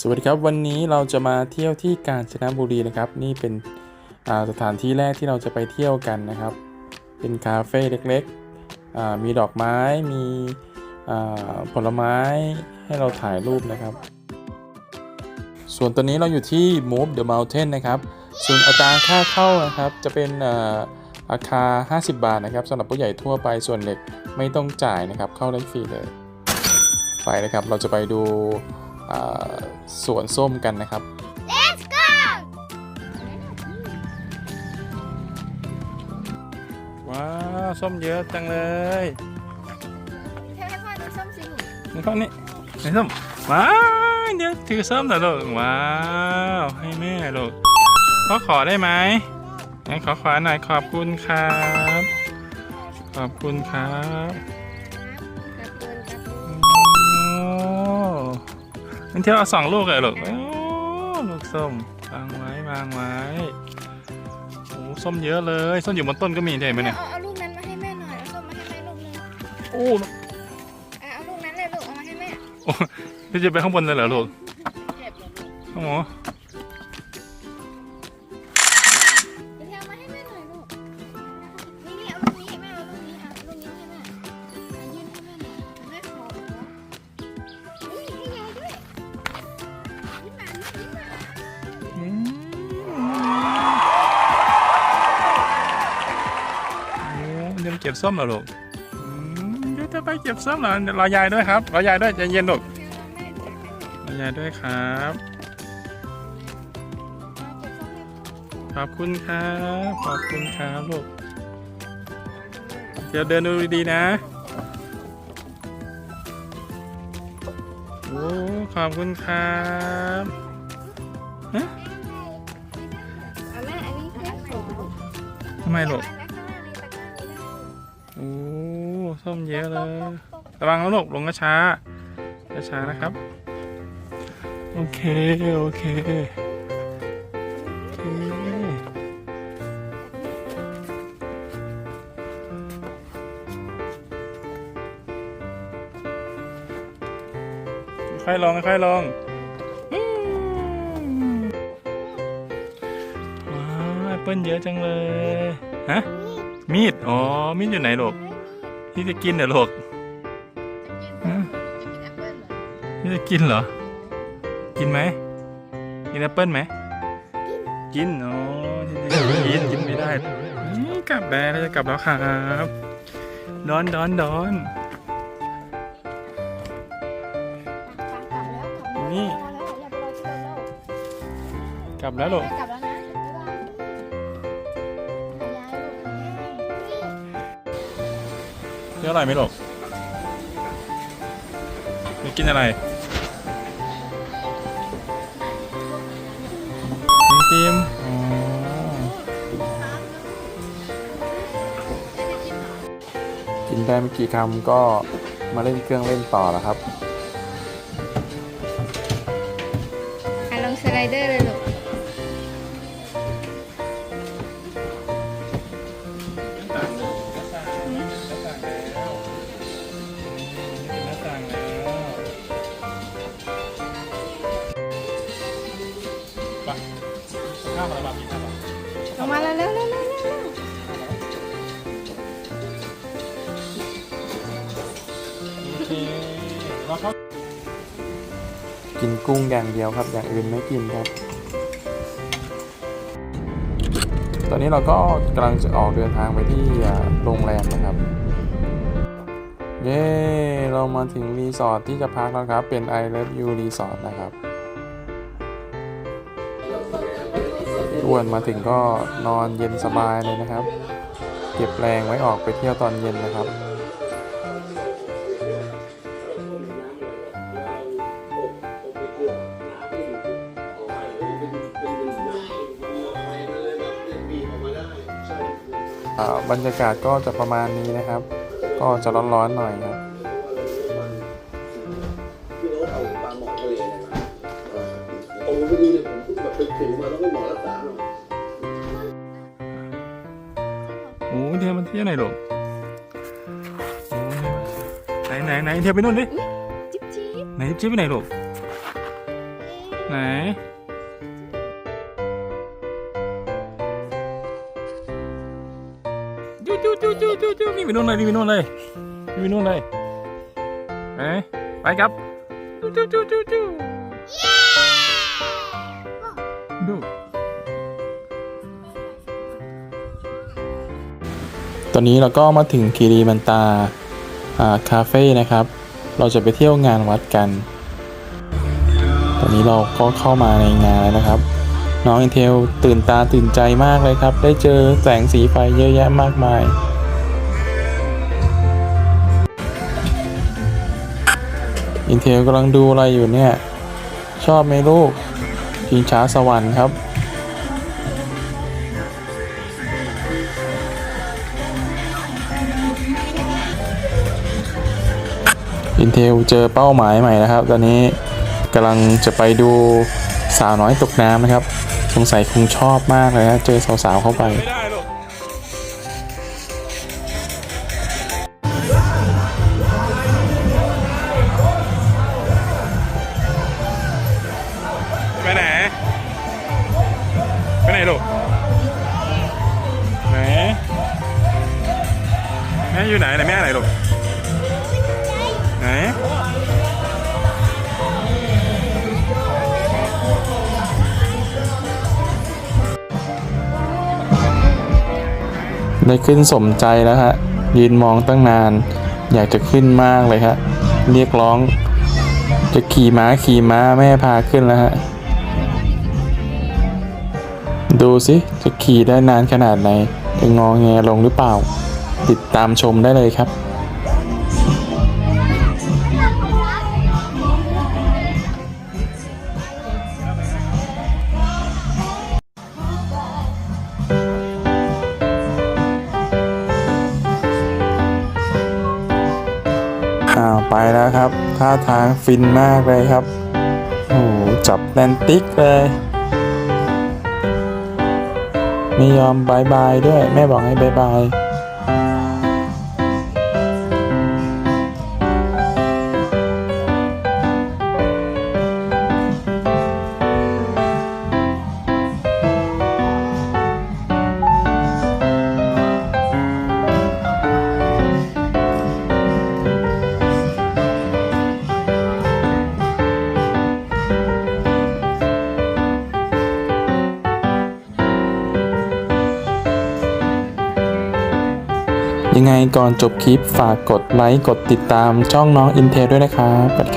สวัสดีครับวันนี้เราจะมาเที่ยวที่กาญจนบุรีนะครับ นี่เป็นสถานที่แรกที่เราจะไปเที่ยวกันนะครับ เป็นคาเฟ่เล็กๆมีดอกไม้มีผลไม้ให้เราถ่ายรูปนะครับ ส่วนตอนนี้เราอยู่ที่ Move the Mountain นะครับ ส่วนอัตราค่าเข้านะครับจะเป็นอาราคา 50 บาทนะครับสำหรับผู้ใหญ่ทั่วไปส่วนเด็กไม่ต้องจ่ายนะครับเข้าได้ฟรีเลย ไปนะครับเราจะไปดู สวนส้มกันนะครับ Let's go ว้าวส้มเยอะจังเลยเธอให้พ่อดูส้มสินี่ข้อนี้นี่ส้มว้าวเดี๋ยวถือส้มเหรอลูกว้าวให้แม่ลูกพ่อขอได้ไหมงั้นขอขอหน่อยขอบคุณครับ ขอบคุณครับกับ มันเที่ยวเอาสองลูกเลยลูกโอ้ลูกส้มวางไว้วางไว้โอ้ส้มเยอะเลยส้มอยู่บนต้นก็มีเห็นไหมเนี่ยเอาเอาลูกนั้นมาให้แม่หน่อยเอาส้มมาให้แม่ลูกนึงโอ้อะเอาลูกนั้นเลยลูกเอามาให้แม่พี่จะไปข้างบนเลยเหรอลูกเก็บเลยลูกโอ้ เดี๋ยวเก็บส้มเหรอลูกอืมเดี๋ยวจะไปเก็บส้มเหรอเดี๋ยวรอยายด้วยครับรอยายด้วยใจเย็นลูกเธอเอาแม่ด้วยรอยายด้วยครับเอาเก็บส้มให้พ่อขอบคุณครับ ขอบคุณครับลูกเดี๋ยวเดินดูดีๆนะโอ้ขอบคุณครับเอาแม่อันนี้แค่ขอทำไมลูก ส้มเยอะเลย ระวังนะลูกลงกระช้าช้าๆนะครับ โอเค โอเคโอเคค่อยลงค่อยลงอืมว้าวแอปเปิ้ลเยอะจังเลย ฮะ มีด อ๋อ มีดอยู่ไหนลูก ที่จะกินเหรอลูกนี่จะกินเหรอ กินไหมกินแอปเปิ้ลไหม กินอ๋อที่จะกินกินไม่ได้นี่กลับแล้วเราจะกลับแล้วครับดอนดอนดอนนี่ กลับแล้วลูก ร่อยไหมลูกจะกินอะไรกินติมกินได้ไม่กี่คำก็มาเล่นเครื่องเล่นต่อแล้วครับ อะลงสไลเดอร์เลย ลูกลงมาแล้วเร็วเร็วเร็วเร็วเร็วกินกุ้งอย่างเดียวครับ อย่างอื่นไม่กินครับ ตอนนี้เราก็กำลังจะออกเดินทางไปที่อ่าโรงแรมนะครับ เย้ เรามาถึงรีสอร์ทที่จะพักแล้วครับ เป็น I Love You Resort นะครับ อ้วนมาถึงก็นอนเย็นสบายเลยนะครับ เก็บแรงไว้ออกไปเที่ยวตอนเย็นนะครับบรรยากาศก็จะประมาณนี้นะครับ ก็จะร้อนๆหน่อยครับ ผมไปดูเนี่ยผมเพิ่งแบบไปถึงมาแล้วก็หมอรักษาหน่อยโอ้เทียมันเที่ยวไหนลูกโอ้ไหนไหนไหนเทียไปนู่นดิจิ๊บจิ๊บไหนจิ๊บไปไหนลูกเอ๊ะไหนจู้จู้จู้จู้จู้จู้นี่ไปนู่นเลยนี่ไปนู่นเลยนี่ไปนู่นเลยไปไปครับจู้จู้จู้จู้จู้ ตอนนี้เราก็มาถึงคีรีมันตาคาเฟ่นะครับ เราจะไปเที่ยวงานวัดกัน ตอนนี้เราก็เข้ามาในงานแล้วนะครับ น้องอินเทลตื่นตาตื่นใจมากเลยครับ ได้เจอแสงสีไฟเยอะแยะมากมาย อินเทลกำลังดูอะไรอยู่เนี่ย ชอบไหมลูกชิงช้าสวรรค์ครับ อินเทลเจอเป้าหมายใหม่นะครับ ตอนนี้กำลังจะไปดูสาวน้อยตกน้ำนะครับ สงสัยคงชอบมากเลยนะเจอสาวๆเข้าไปไม่ได้ลูกไปไหนไปไหนลูกไหนแม่อยู่ไหนไหนแม่ไหนลูก ได้ขึ้นสมใจแล้วฮะยืนมองตั้งนาน อยากจะขึ้นมากเลยฮะเรียกร้อง จะขี่ม้าขี่ม้าแม่พาขึ้นแล้วฮะดูสิจะขี่ได้นานขนาดไหนจะงอแงลงหรือเปล่า ติดตามชมได้เลยครับ ครับ ท่าทางฟินมากเลยครับโอ้โหจับแลนติ๊กเลย ไม่ยอมบายบายด้วย แม่บอกให้บายบาย ก่อนจบคลิปฝากกดไลค์ กดติดตามช่องน้องอินเทลด้วยนะครับ